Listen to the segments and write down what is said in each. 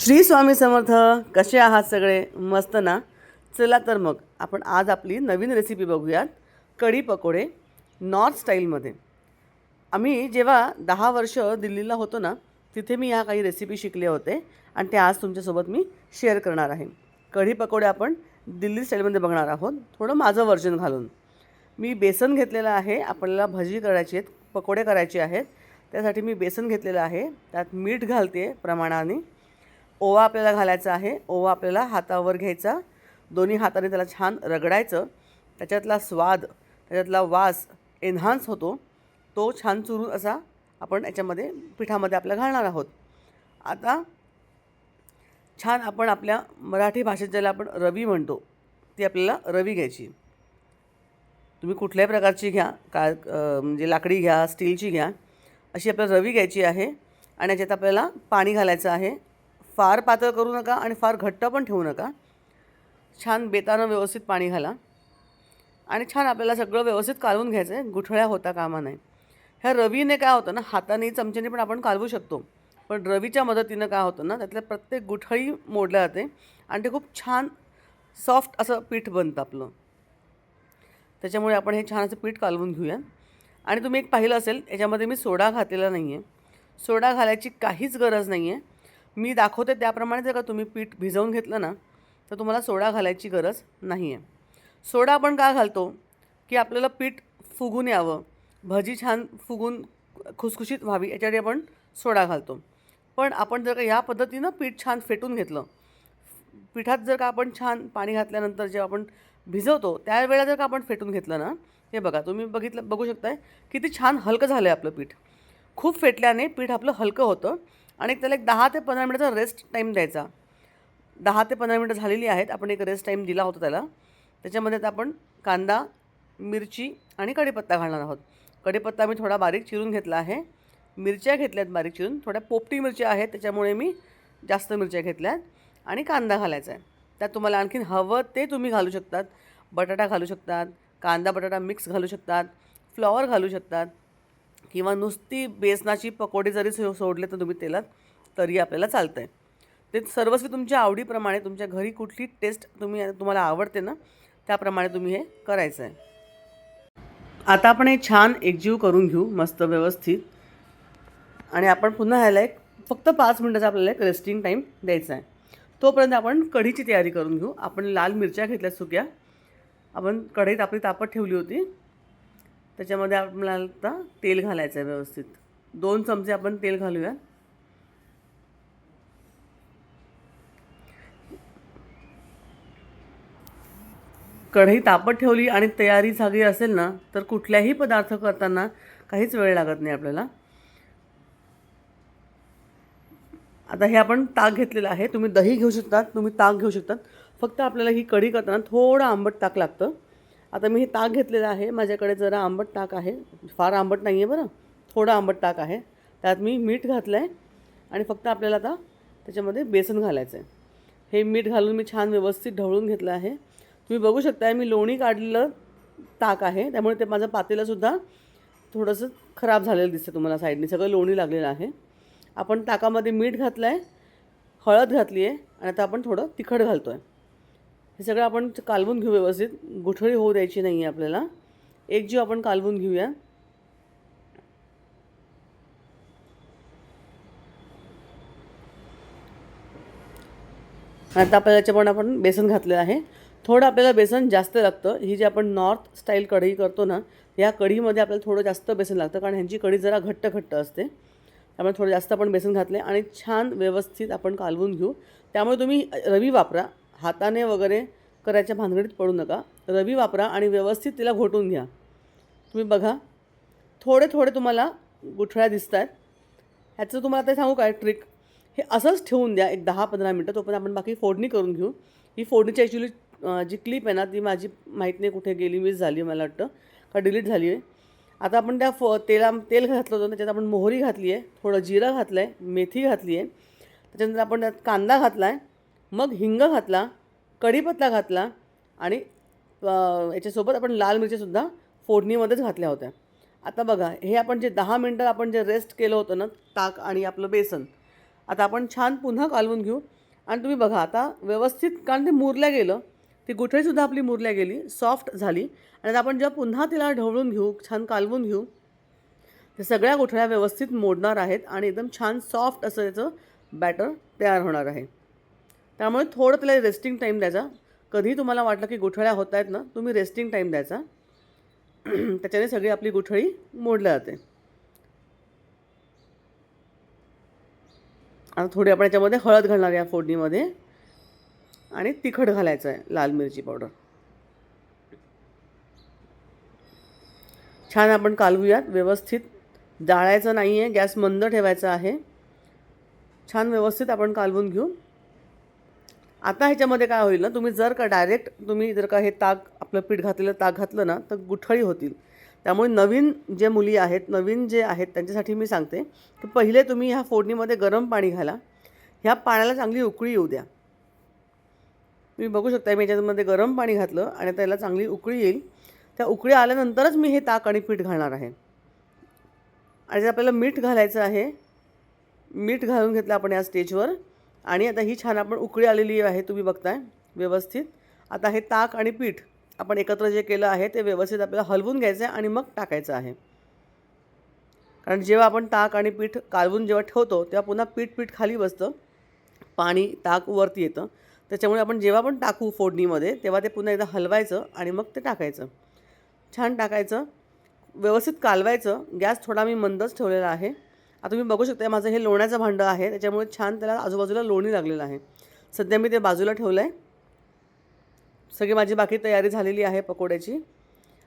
श्री स्वामी समर्थ कसे आहात सगळे? मस्त ना? चला तर मग आपण आज आपली नवीन रेसिपी बघूयात कढी पकोडे नॉर्थ स्टाईलमध्ये आम्ही जेव्हा दहा वर्ष दिल्लीला होतो ना तिथे मी ह्या काही रेसिपी शिकले होते आणि ते आज तुमच्यासोबत मी शेअर करणार आहे. कढी पकोडे आपण दिल्ली स्टाईलमध्ये बघणार आहोत थोडं माझं वर्जन घालून. मी बेसन घेतलेलं आहे आपल्याला भजी करायची आहेत पकोडे करायचे आहेत त्यासाठी मी बेसन घेतलेलं आहे त्यात मीठ घालते प्रमाणाने. ओवा आपल्याला घालायचा आहे. ओवा आपल्याला हातावर घ्यायचा. दोन्ही हाताने त्याला छान रगडायचं. त्याच्यातला स्वाद त्याच्यातला वास एन्हान्स होतो. तो छान चुरून असा आपण याच्यामध्ये पिठामध्ये आपल्या घालणार आहोत. आता छान आपण आपल्या मराठी भाषेत ज्याला आपण रवी म्हणतो ती आपल्याला रवी घ्यायची. तुम्ही कुठल्याही प्रकारची घ्या का म्हणजे लाकडी घ्या स्टीलची घ्या अशी आपल्याला रवी घ्यायची आहे. आणि याच्यात आपल्याला पाणी घालायचं आहे. फार पातळ करू नका आणि फार घट्ट पण ठेवू नका. छान बेतानं व्यवस्थित पाणी घाला. आणि छान आपल्याला सगळं व्यवस्थित कालवून घ्यायचं आहे गुठळ्या होता कामा नाही. ह्या रवीने काय होतं ना हाताने चमच्याने पण आपण कालवू शकतो. पण रवीच्या मदतीनं काय होतं ना त्यातल्या प्रत्येक गुठळी मोडल्या जाते आणि ते खूप छान सॉफ्ट असं पीठ बनतं आपलं. त्याच्यामुळे आपण हे छान असं पीठ कालवून घेऊया. आणि तुम्ही एक पाहिलं असेल याच्यामध्ये मी सोडा घातलेला नाही आहे सोडा घालायची काहीच गरज नाही आहे मी दाखवते त्याप्रमाणे जर का तुम्ही पीठ भिजवून घेतलं ना तर तुम्हाला सोडा घालायची गरज नाही आहे सोडा आपण का घालतो? की आपल्याला पीठ फुगून यावं. भजी छान फुगून खुसखुशीत व्हावी याच्यासाठी आपण सोडा घालतो. पण आपण जर का ह्या पद्धतीनं पीठ छान फेटून घेतलं पिठात जर का आपण छान पाणी घातल्यानंतर जेव्हा आपण भिजवतो त्यावेळेला जर का आपण फेटून घेतलं ना हे बघा तुम्ही बघितलं बघू शकताय किती छान हलकं झालं आहे आपलं पीठ. खूप फेटल्याने पीठ आपलं हलकं होतं. आणि त्याला एक दहा ते पंधरा मिनिटाचा रेस्ट टाईम द्यायचा. दहा ते पंधरा मिनटं झालेली आहेत. आपण एक रेस्ट टाईम दिला होता त्याला. त्याच्यामध्ये आता आपण कांदा मिरची आणि कढीपत्ता घालणार आहोत. कढीपत्ता मी थोडा बारीक चिरून घेतला आहे. मिरच्या घेतल्यात बारीक चिरून. थोड्या पोपटी मिरच्या आहेत. त्याच्यामुळे मी जास्त मिरच्या घेतल्यात आणि कांदा घालायचा आहे. त्यात तुम्हाला आणखीन हवं ते तुम्ही घालू शकतात. बटाटा घालू शकतात. कांदा बटाटा मिक्स घालू शकतात. फ्लॉवर घालू शकतात. किंवा नुसती बेसनाची पकोडी जरी सो सोडले तर तुम्ही तेलात तरी आपल्याला चालतं आहे ते सर्वस्वी तुमच्या आवडीप्रमाणे तुमच्या घरी कुठली टेस्ट तुम्ही तुम्हाला आवडते ना त्याप्रमाणे तुम्ही हे करायचं आहे आता आपण हे छान एकजीव करून घेऊ मस्त व्यवस्थित. आणि आपण पुन्हा ह्याला एक फक्त पाच मिनटाचा आपल्याला एक रेस्टिंग टाईम द्यायचा आहे तोपर्यंत आपण कढीची तयारी करून घेऊ. आपण लाल मिरच्या घेतल्या सुक्या. आपण कढईत आपली तापत ठेवली होती. त्याच्यामध्ये आपल्याला आता तेल घालायचं आहे व्यवस्थित. दोन चमचे आपण तेल घालूया. कढई तापत ठेवली आणि तयारी झाली असेल ना तर कुठल्याही पदार्थ करताना काहीच वेळ लागत नाही आपल्याला. आता हे आपण ताक घेतलेलं आहे. तुम्ही दही घेऊ शकतात तुम्ही ताक घेऊ शकतात. फक्त आपल्याला ही कढी करताना थोडं आंबट ताक लागतं. आता मी हे ताक घेतलेलं आहे. माझ्याकडे जरा आंबट ताक आहे. फार आंबट नाही आहे बरं. थोडं आंबट ताक आहे. त्यात मी मीठ घातलं आहे आणि फक्त आपल्याला आता त्याच्यामध्ये बेसन घालायचं आहे हे मीठ घालून मी छान व्यवस्थित ढवळून घेतलं आहे. तुम्ही बघू शकता मी लोणी काढलेलं ताक आहे. त्यामुळे ते माझं पातेलंसुद्धा थोडंसं खराब झालेलं दिसतं तुम्हाला साईडने. सगळं लोणी लागलेलं आहे. आपण ताकामध्ये मीठ घातलं आहे हळद घातली आहे आणि आता आपण थोडं तिखट घालतो आहे हे सगळं आपण कालवून घेऊ व्यवस्थित. गुठळी होऊ द्यायची नाही आहे आपल्याला. एक जीव आपण कालवून घेऊया. आता आपल्याला याच्यापण आपण बेसन घातलेलं आहे. थोडं आपल्याला बेसन जास्त लागतं. ही जी आपण नॉर्थ स्टाईल कढी करतो ना या कढीमध्ये आपल्याला थोडं जास्त बेसन लागतं. कारण ह्यांची कढी जरा घट्ट घट्ट असते. त्यामुळे थोडं जास्त आपण बेसन घातले आणि छान व्यवस्थित आपण कालवून घेऊ. त्यामुळे तुम्ही रवी वापरा. हाताने वगैरे करायच्या भानगडीत पडू नका. रवी वापरा आणि व्यवस्थित तिला घोटून घ्या. तुम्ही बघा थोडे थोडे तुम्हाला गुठळ्या दिसत आहेत ह्याचं तुम्हाला ते सांगू काय ट्रिक हे असंच ठेवून द्या एक दहा पंधरा मिनटं तोपर्यंत आपण बाकी फोडणी करून घेऊ. ही फोडणीची ॲक्च्युली जी क्लिप आहे ना ती माझी माहीत नाही कुठे गेली मिस झाली मला वाटतं का डिलीट झाली आहे. आता आपण त्या फ तेला तेल घातलं होतं ना त्याच्यात आपण मोहरी घातली आहे थोडं जिरं घातलं आहे मेथी घातली आहे. त्याच्यानंतर आपण त्यात कांदा घातला आहे मग हिंग घातला कढीपत्ता घातला आणि याच्यासोबत आपण लाल मिरच्यासुद्धा फोडणीमध्येच घातल्या होत्या. आता बघा हे आपण जे दहा मिनटं आपण जे रेस्ट केलं होतं ना ताक आणि आपलं बेसन आता आपण छान पुन्हा कालवून घेऊ. आणि तुम्ही बघा आता व्यवस्थित कारण ते मुरल्या गेलं ती गुठळीसुद्धा आपली मुरल्या गेली सॉफ्ट झाली. आणि आता आपण जेव्हा पुन्हा तिला ढवळून घेऊ छान कालवून घेऊ त्या सगळ्या गुठळ्या व्यवस्थित मोडणार आहेत आणि एकदम छान सॉफ्ट असं त्याचं बॅटर तयार होणार आहे. त्यामुळे थोडं त्याला रेस्टिंग टाईम द्यायचा. कधी तुम्हाला वाटलं की गुठळ्या होत आहेत ना तुम्ही रेस्टिंग टाईम द्यायचा. त्याच्याने सगळी आपली गुठळी मोडल्या जाते. आता थोडी आपण याच्यामध्ये हळद घालणार या फोडणीमध्ये. आणि तिखट घालायचं आहे लाल मिरची पावडर छान आपण कालवूयात. व्यवस्थित जाळायचं नाही आहे गॅस मंद ठेवायचा आहे. छान व्यवस्थित आपण कालवून घेऊ. आता ह्याच्यामध्ये काय होईल ना तुम्ही जर का डायरेक्ट तुम्ही जर का हे ताक आपलं पीठ घातलेलं ताक घातलं ना तर गुठळी होतील. त्यामुळे नवीन जे मुली आहेत नवीन जे आहेत त्यांच्यासाठी मी सांगते की पहिले तुम्ही ह्या फोडणीमध्ये गरम पाणी घाला. ह्या पाण्याला चांगली उकळी येऊ द्या. तुम्ही बघू शकता मी याच्यामध्ये गरम पाणी घातलं आणि त्याला चांगली उकळी येईल. त्या उकळी आल्यानंतरच मी हे ताक आणि पीठ घालणार आहे. आणि आपल्याला मीठ घालायचं आहे मीठ घालून घेतलं आपण या स्टेजवर आणि आता ही छान आपण उकळी आलेली आहे तुम्ही बघताय व्यवस्थित. आता हे ताक आणि पीठ आपण एकत्र जे केलं आहे ते व्यवस्थित आपल्याला हलवून घ्यायचं आहे आणि मग टाकायचं आहे. कारण जेव्हा आपण ताक आणि पीठ कालवून जेव्हा ठेवतो तेव्हा पुन्हा पीठ पीठ खाली बसतं. पाणी ताक वरती येतं. त्याच्यामुळे आपण जेव्हा पण टाकू फोडणीमध्ये तेव्हा ते पुन्हा एकदा हलवायचं आणि मग ते टाकायचं. छान टाकायचं व्यवस्थित कालवायचं. गॅस थोडा मी मंदच ठेवलेला आहे. आता तुम्ही बघू शकता माझं हे लोण्याचं भांडं आहे त्याच्यामुळे छान त्याला आजूबाजूला लोणी लागलेलं आहे. सध्या मी ते बाजूला ठेवलं आहे सगळी माझी बाकी तयारी झालेली आहे पकोड्याची.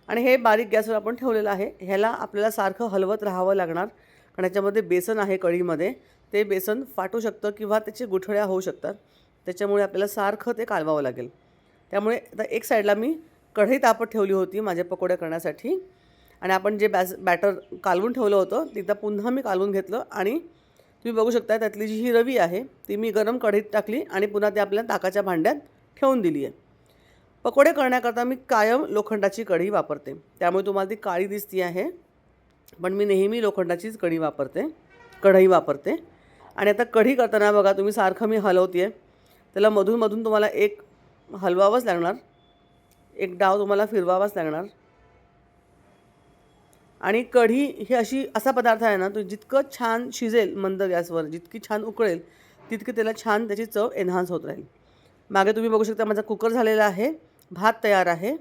आणि हे बारीक गॅसवर आपण ठेवलेलं आहे. ह्याला आपल्याला सारखं हलवत राहावं लागणार कारण याच्यामध्ये बेसन आहे कढीमध्ये. ते बेसन फाटू शकतं किंवा त्याची गुठळ्या होऊ शकतात. त्याच्यामुळे आपल्याला सारखं ते कालवावं लागेल. त्यामुळे आता एक साईडला मी कढई तापत ठेवली होती माझ्या पकोड्या करण्यासाठी. आणि आपण जे बॅस बॅटर कालवून ठेवलं होतं तिथं पुन्हा मी कालवून घेतलं आणि तुम्ही बघू शकता त्यातली जी ही रवी आहे ती मी गरम कढईत टाकली आणि पुन्हा ती आपल्या ताकाच्या भांड्यात ठेवून दिली आहे. पकोडे करण्याकरता मी कायम लोखंडाची कढी वापरते. त्यामुळे तुम्हाला ती काळी दिसती आहे पण मी नेहमी लोखंडाचीच कढी वापरते कढई वापरते. आणि आता कढी करताना बघा तुम्ही सारखं मी हलवते आहे त्याला मधूनमधून तुम्हाला एक हलवावंच लागणार. एक डाव तुम्हाला फिरवावाच लागणार. आणि कढी ही अशी असा पदार्थ आहे ना तो जितकं छान शिजेल मंद गॅसवर जितकी छान उकळेल तितकी त्याला छान त्याची चव एन्हान्स होत राहील. मागे तुम्ही बघू शकता माझा कुकर झालेला आहे भात तयार आहे.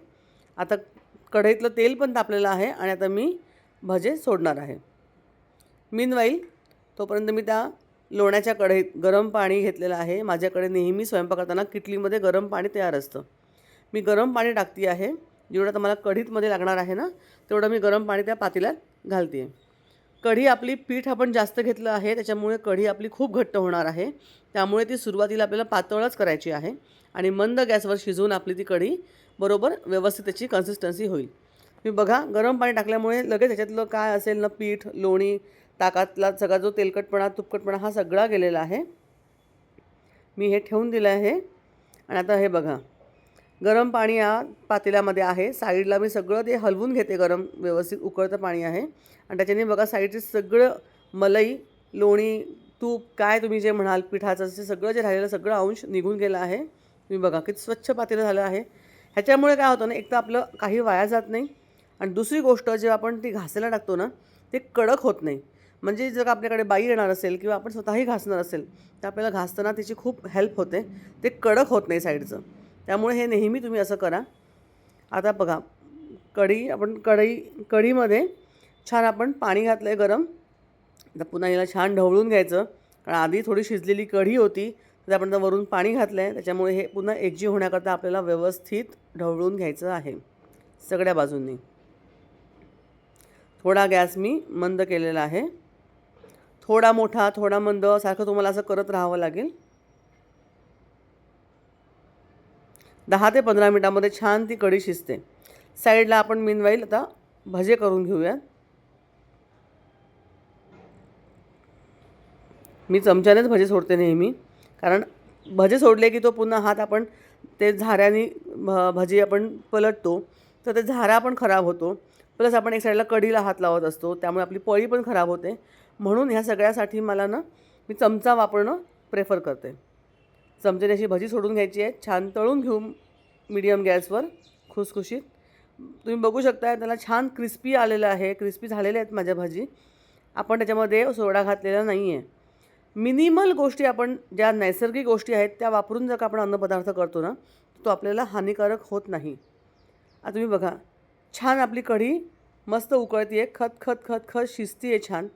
आता कढईतलं तेल पण तापलेलं आहे आणि आता मी भजे सोडणार आहे. मीनवाईल तोपर्यंत मी त्या लोण्याच्या कढईत गरम पाणी घेतलेलं आहे. माझ्याकडे नेहमी स्वयंपाक करताना किटलीमध्ये गरम पाणी तयार असतं. मी गरम पाणी टाकते आहे. जेवढं तर मला कढीतमध्ये लागणार आहे ना तेवढं मी गरम पाणी त्या पातेल्यात घालते आहे कढी आपली पीठ आपण जास्त घेतलं आहे त्याच्यामुळे कढी आपली खूप घट्ट होणार आहे. त्यामुळे ती सुरुवातीला आपल्याला पातळच करायची आहे आणि मंद गॅसवर शिजवून आपली ती कढी बरोबर व्यवस्थित त्याची कन्सिस्टन्सी होईल. मी बघा गरम पाणी टाकल्यामुळे लगेच त्याच्यातलं काय असेल ना पीठ लोणी ताकातला सगळा जो तेलकटपणा तुपकटपणा हा सगळा गेलेला आहे. मी हे ठेवून दिलं आहे. आणि आता हे बघा गरम पाणी या पातेल्यामध्ये आहे. साईडला मी सगळं ते हलवून घेते गरम व्यवस्थित उकळतं पाणी आहे. आणि त्याच्याने बघा साईडचे सगळं मलई लोणी तूप काय तुम्ही जे म्हणाल पिठाचं ते सगळं जे राहिलेलं सगळं अंश निघून गेलं आहे. तुम्ही बघा किती स्वच्छ पातेलं झालं आहे. ह्याच्यामुळे काय होतं ना एक तर आपलं काही वाया जात नाही. आणि दुसरी गोष्ट जेव्हा आपण ती घासायला टाकतो ना ते कडक होत नाही. म्हणजे जर का आपल्याकडे बाई येणार असेल किंवा आपण स्वतःही घासणार असेल तर आपल्याला घासताना त्याची खूप हेल्प होते. ते कडक होत नाही साईडचं. त्यामुळे हे नेहमी तुम्ही असं करा. आता बघा कढी आपण कढई कढीमध्ये छान आपण पाणी घातलं आहे गरम. आता पुन्हा याला छान ढवळून घ्यायचं. कारण आधी थोडी शिजलेली कढी होती तर आपण आता वरून पाणी घातलं आहे त्याच्यामुळे हे पुन्हा एकजीव होण्याकरता आपल्याला व्यवस्थित ढवळून घ्यायचं आहे सगळ्या बाजूंनी. थोडा गॅस मी मंद केलेला आहे. थोडा मोठा थोडा मंद सारखं तुम्हाला असं करत राहावं लागेल. दहा ते पंधरा मिनटामध्ये छान ती कढी शिजते. साईडला आपण मिनवाईल आता भजे करून घेऊयात. मी चमच्यानेच भजे सोडते नेहमी कारण भजे सोडले की तो पुन्हा हात आपण ते झाऱ्याने भ भजी आपण पलटतो तर ते झारा पण खराब होतो. प्लस आपण एक साईडला कढीला हात लावत असतो त्यामुळे आपली पळी पण खराब होते. म्हणून ह्या सगळ्यासाठी मला ना मी चमचा वापरणं प्रेफर करते. चमच्याने अशी भजी सोडून घ्यायची आहे. छान तळून घेऊ मीडियम गॅसवर खुसखुशीत. तुम्ही बघू शकता त्याला छान क्रिस्पी आलेलं आहे. क्रिस्पी झालेल्या आहेत माझ्या भाजी. आपण त्याच्यामध्ये सोडा घातलेला नाही आहे मिनिमल गोष्टी आपण ज्या नैसर्गिक गोष्टी आहेत त्या वापरून जर का आपण अन्नपदार्थ करतो ना तो आपल्याला हानिकारक होत नाही. आता तुम्ही बघा छान आपली कढी मस्त उकळती आहे खत खत खत खत शिजती आहे छान.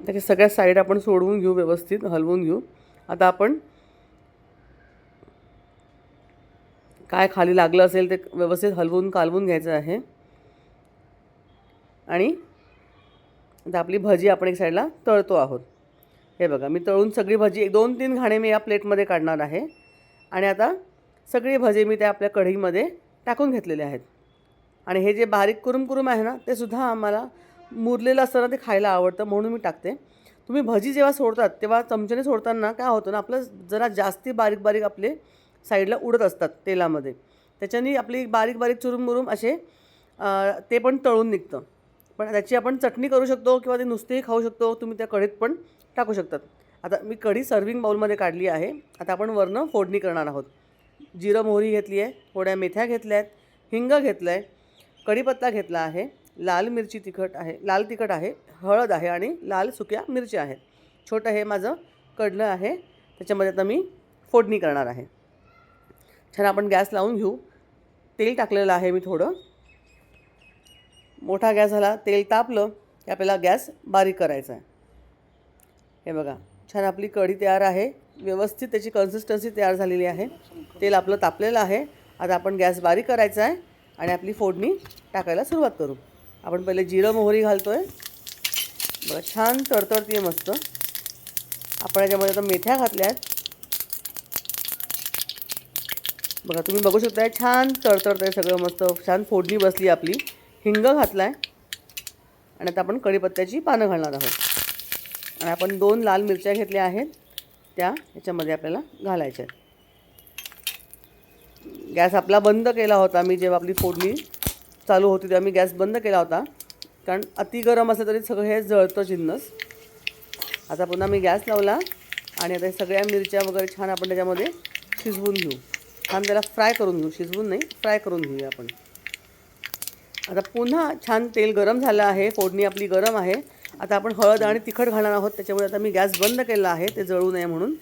त्याच्या सगळ्या साईड आपण सोडवून घेऊ व्यवस्थित हलवून घेऊ. आता आपण काय खाली लागलं असेल ते व्यवस्थित हलवून कालवून घ्यायचं आहे. आणि आता आपली भजी आपण एक साईडला तळतो आहोत. हे बघा मी तळून सगळी भजी एक दोन तीन घाणे मी या प्लेटमध्ये काढणार आहे. आणि आता सगळी भजी मी त्या आपल्या कढईमध्ये टाकून घेतलेले आहेत. आणि हे जे बारीक कुरुम कुरुम आहे ना ते सुद्धा आम्हाला मुरलेलं असताना ते खायला आवडतं म्हणून मी टाकते. तुम्ही भजी जेव्हा सोडतात तेव्हा चमच्याने सोडताना काय होतं ना आपलं जरा जास्ती बारीक बारीक आपले साईडला उडत असतात तेलामध्ये. त्याच्याने आपली बारीक बारीक चुरुम मुरुम असे ते पण तळून निघतं. पण त्याची आपण चटणी करू शकतो किंवा ते नुसतेही खाऊ शकतो तुम्ही त्या कढीत पण टाकू शकतात. आता मी कढी सर्विंग बाउलमध्ये काढली आहे. आता आपण वरनं फोडणी करणार आहोत. जिरं मोहरी घेतली आहे थोड्या मेथ्या घेतल्या आहेत हिंग घेतलं आहे कढीपत्ता घेतला आहे. लाल मिरची तिखट आहे लाल तिखट आहे हळद आहे आणि लाल सुक्या मिरच्या आहेत. छोटं हे माझं कडलं आहे त्याच्यामध्ये आता मी फोडणी करणार आहे. छान आपण गॅस लावून घेऊ. तेल टाकलेलं आहे मी थोडं. मोठा गॅस झाला तेल तापलं की आपल्याला गॅस बारीक करायचा आहे. हे बघा छान आपली कढी तयार आहे व्यवस्थित त्याची कन्सिस्टन्सी तयार झालेली आहे. तेल आपलं तापलेलं आहे. आता आपण गॅस बारीक करायचा आहे आणि आपली फोडणी टाकायला सुरुवात करू. आपण पहिले जिरं मोहरी घालतो आहे बघा छान तडतडती आहे मस्त. आपण याच्यामध्ये आता मेथ्या घातल्या आहेत. बघा तुम्ही बघू शकताय छान तडतडतं आहे सगळं मस्त. छान फोडणी बसली आपली. हिंग घातला आहे आणि आता आपण कढीपत्त्याची पानं घालणार आहोत. आणि आपण दोन लाल मिरच्या घेतल्या आहेत. त्या याच्यामध्ये आपल्याला घालायच्या आहेत. गॅस आपला बंद केला होता मी जेव्हा आपली फोडणी चालू होती तेव्हा मी गॅस बंद केला होता. कारण अति गरम असलं तरी सगळं हे जळतं जिन्नस. आता पुन्हा मी गॅस लावला आणि आता हे सगळ्या मिरच्या वगैरे छान आपण त्याच्यामध्ये शिजवून घेऊ. छान त्याला फ्राय करून घेऊ. शिजवून नाही फ्राय करून घेऊया आपण. आता पुन्हा छान तेल गरम झालं आहे. फोडणी आपली गरम आहे. आता आपण हळद आणि तिखट घालणार आहोत. त्याच्यामुळे आता मी गॅस बंद केला आहे. ते जळू नये म्हणून.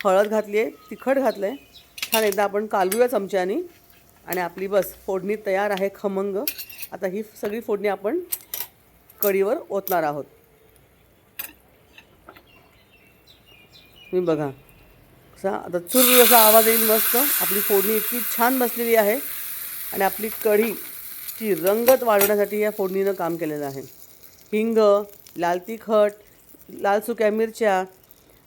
हळद घातली आहे तिखट घातलं आहे छान एकदा आपण कालवूया चमच्यानी. आणि आपली बस फोडणी तयार आहे खमंग. आता ही सगळी फोडणी आपण कढीवर ओतणार आहोत. तुम्ही बघा. असा आता चुर असा आवाज येईल मस्त. आपली फोडणी इतकी छान बसलेली आहे. आणि आपली कढीची रंगत वाढवण्यासाठी या फोडणीनं काम केलेलं आहे. हिंग लाल तिखट लाल सुक्या मिरच्या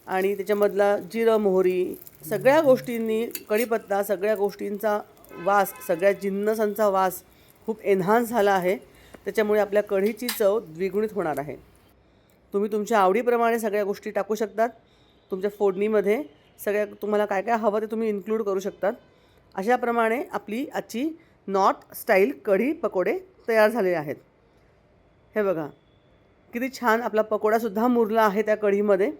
आणि त्याच्यामधला जिरं मोहरी सगळ्या गोष्टींनी कढीपत्ता सगळ्या गोष्टींचा वास सगळ्या जिन्नसांचा वास खूप एन्हान्स झाला आहे. त्याच्यामुळे आपल्या कढीची चव द्विगुणित होणार आहे. तुम्ही तुमच्या आवडीप्रमाणे सगळ्या गोष्टी टाकू शकतात. तुमच्या फोडणीमध्ये सगळ्या तुम्हाला काय काय हवं ते तुम्ही इन्क्लूड करू शकतात. अशाप्रमाणे आपली आजची नॉर्थ स्टाईल कढी पकोडे तयार झालेले आहेत. हे बघा किती छान आपला पकोडासुद्धा मुरला आहे त्या कढीमध्ये.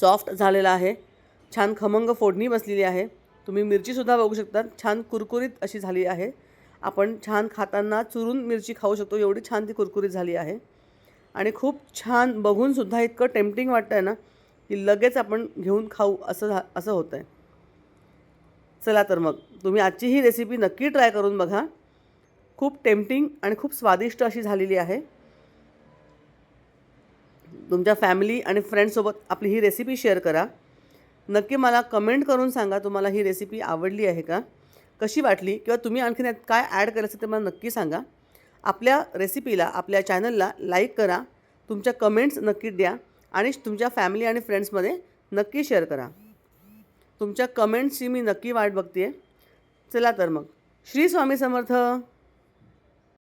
सॉफ्ट झालेला आहे. छान खमंग फोडणी बसलेली आहे. तुम्ही मिरचीसुद्धा बघू शकता. छान कुरकुरीत अशी झाली आहे. आपण छान खाताना चुरून मिरची खाऊ शकतो. एवढी छान ती कुरकुरीत झाली आहे. आणि खूप छान बघूनसुद्धा इतकं टेम्पटिंग वाटतं आहे ना की लगेच आपण घेऊन खाऊ असं झा असं होतं आहे चला तर मग तुम्ही आजची ही रेसिपी नक्की ट्राय करून बघा. खूप टेम्पटिंग आणि खूप स्वादिष्ट अशी झालेली आहे. तुमच्या फॅमिली आणि फ्रेंड्ससोबत आपली ही रेसिपी शेअर करा. नक्की मला कमेंट करून सांगा तुम्हाला ही रेसिपी आवडली आहे का? कशी वाटली? किंवा तुम्ही आणखीन यात काय ॲड करायचं ते मला नक्की सांगा. आपल्या रेसिपीला आपल्या चॅनलला लाईक करा. तुमच्या कमेंट्स नक्की द्या. आणि तुमच्या फॅमिली आणि फ्रेंड्समध्ये नक्की शेअर करा. तुमच्या कमेंट्सची मी नक्की वाट बघते चला तर मग. श्री स्वामी समर्थ!